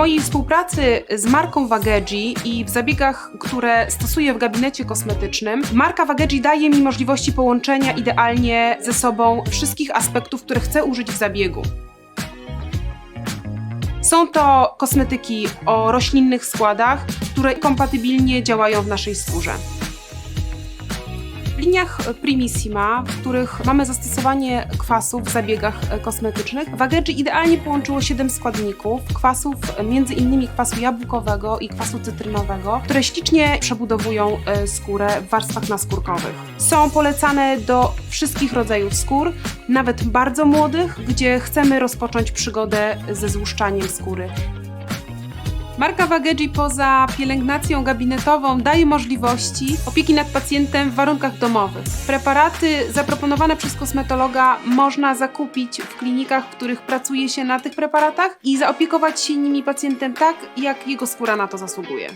mojej współpracy z marką Wageji i w zabiegach, które stosuję w gabinecie kosmetycznym, marka Wageji daje mi możliwości połączenia idealnie ze sobą wszystkich aspektów, które chcę użyć w zabiegu. Są to kosmetyki o roślinnych składach, które kompatybilnie działają w naszej skórze. Liniach Primissima, w których mamy zastosowanie kwasów w zabiegach e, kosmetycznych, w Ageji idealnie połączyło 7 składników, kwasów, e, między innymi kwasu jabłkowego i kwasu cytrynowego, które ślicznie przebudowują e, skórę w warstwach naskórkowych. Są polecane do wszystkich rodzajów skór, nawet bardzo młodych, gdzie chcemy rozpocząć przygodę ze złuszczaniem skóry. Marka Wageji poza pielęgnacją gabinetową daje możliwości opieki nad pacjentem w warunkach domowych. Preparaty zaproponowane przez kosmetologa można zakupić w klinikach, w których pracuje się na tych preparatach i zaopiekować się nimi pacjentem tak, jak jego skóra na to zasługuje.